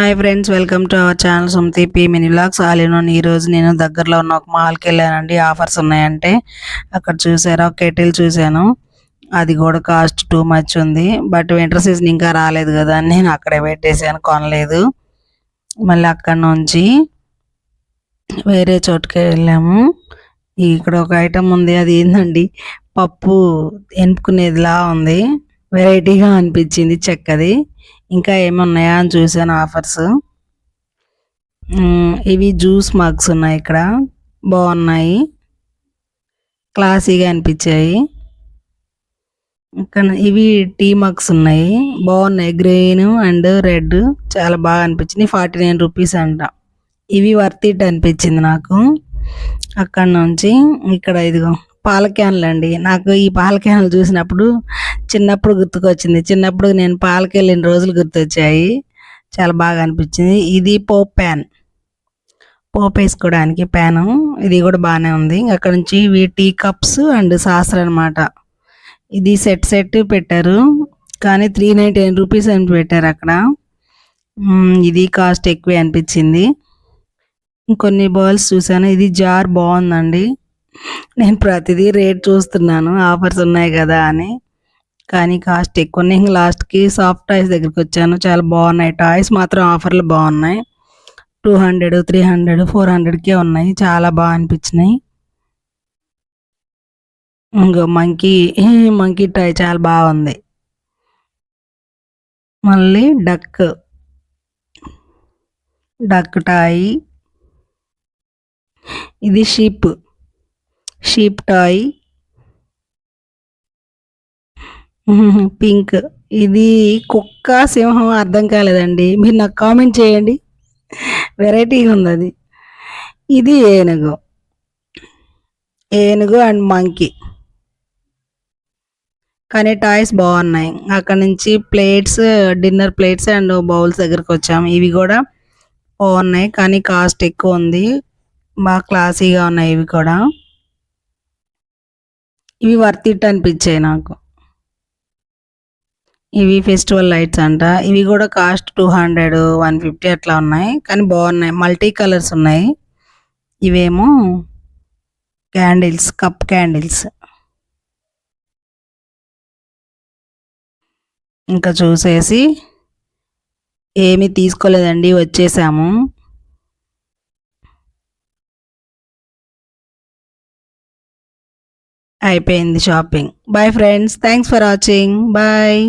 Hi friends welcome to our channel Sumathi P mini blogs ఆలినోన్ ఈరోజు నేను దగ్గరలో ఉన్న ఒక మాల్కి వెళ్ళానండి. ఆఫర్స్ ఉన్నాయంటే అక్కడ చూసారా? ఒక కెటిల్ చూశాను. అది కూడా కాస్ట్ టూ మచ్ ఉంది. బట్ వింటర్ సీజన్ ఇంకా రాలేదు కదా అని నేను అక్కడే పెట్టేసాను కొనలేదు. మళ్ళీ అక్కడ నుంచి వేరే చోటుకి వెళ్ళాము. ఇక్కడ ఒక ఐటమ్ ఉంది అది ఏంటండి పప్పు ఎనుపుకునేదిలా ఉంది. వెరైటీగా అనిపించింది చెక్కది. ఇంకా ఏమున్నాయా అని చూసాను ఆఫర్స్. ఇవి జ్యూస్ మగ్స్ ఉన్నాయి ఇక్కడ. బాగున్నాయి. క్లాసీగా అనిపించాయి. ఇక్కడ ఇవి టీ మగ్స్ ఉన్నాయి. బాగున్నాయి. గ్రీన్ అండ్ రెడ్ చాలా బాగా అనిపించింది. ఫార్టీ నైన్ రూపీస్ అంట. ఇవి వర్త్ ఇట్ అనిపించింది నాకు. అక్కడ నుంచి ఇక్కడ ఇదిగో పాల క్యాన్లు అండి. నాకు ఈ పాల క్యాన్లు చూసినప్పుడు చిన్నప్పుడు గుర్తుకొచ్చింది. చిన్నప్పుడు నేను పాలకి వెళ్ళిన రోజులు గుర్తొచ్చాయి. చాలా బాగా అనిపించింది. ఇది పోప్ ప్యాన్. పోప్ వేసుకోవడానికి ప్యాను. ఇది కూడా బాగానే ఉంది. అక్కడ నుంచి ఇవి టీ కప్స్ అండ్ సాసర్ అనమాట ఇది సెట్ సెట్ పెట్టారు. కానీ త్రీ నైంటీ నైన్ రూపీస్ అని పెట్టారు అక్కడ. ఇది కాస్ట్ ఎక్కువే అనిపించింది. కొన్ని బౌల్స్ చూసాను ఇది జార్ బాగుందండి. నేను ప్రతిదీ రేట్ చూస్తున్నాను. ఆఫర్స్ ఉన్నాయి కదా అని. కానీ కాస్ట్ ఎక్కువ. నేను లాస్ట్కి సాఫ్ట్ టాయ్స్ దగ్గరికి వచ్చాను. చాలా బాగున్నాయి టాయ్స్. మాత్రం ఆఫర్లు బాగున్నాయి. Two hundred three hundred four హండ్రెడ్కే ఉన్నాయి. చాలా బాగా అనిపించినాయి. ఇంకో మంకీ మంకీ టాయ్ చాలా బాగుంది మళ్ళీ డక్. డక్ టాయ్ ఇది షీప్. షీప్ టాయ్ పింక్ ఇది కుక్క సింహం అర్థం కాలేదండి. మీరు నాకు కామెంట్ చేయండి. వెరైటీగా ఉంది అది ఇది ఏనుగు. ఏనుగు అండ్ మంకీ కానీ టాయ్స్ బాగున్నాయి. అక్కడ నుంచి plates dinner plates and bowls దగ్గరకు వచ్చాము. ఇవి కూడా బాగున్నాయి. కానీ కాస్ట్ ఎక్కువ ఉంది. బాగా క్లాసీగా ఉన్నాయి ఇవి కూడా. ఇవి వర్త్ ఇట్ అనిపించాయి నాకు. ఇవి ఫెస్టివల్ లైట్స్ అంట. ఇవి కూడా cost two hundred one fifty అట్లా ఉన్నాయి. కానీ బాగున్నాయి. మల్టీ కలర్స్ ఉన్నాయి. ఇవేమో క్యాండిల్స్ కప్ క్యాండిల్స్ ఇంకా చూసేసి ఏమీ తీసుకోలేదండి వచ్చేసాము. అయిపోయింది shopping bye friends thanks for watching bye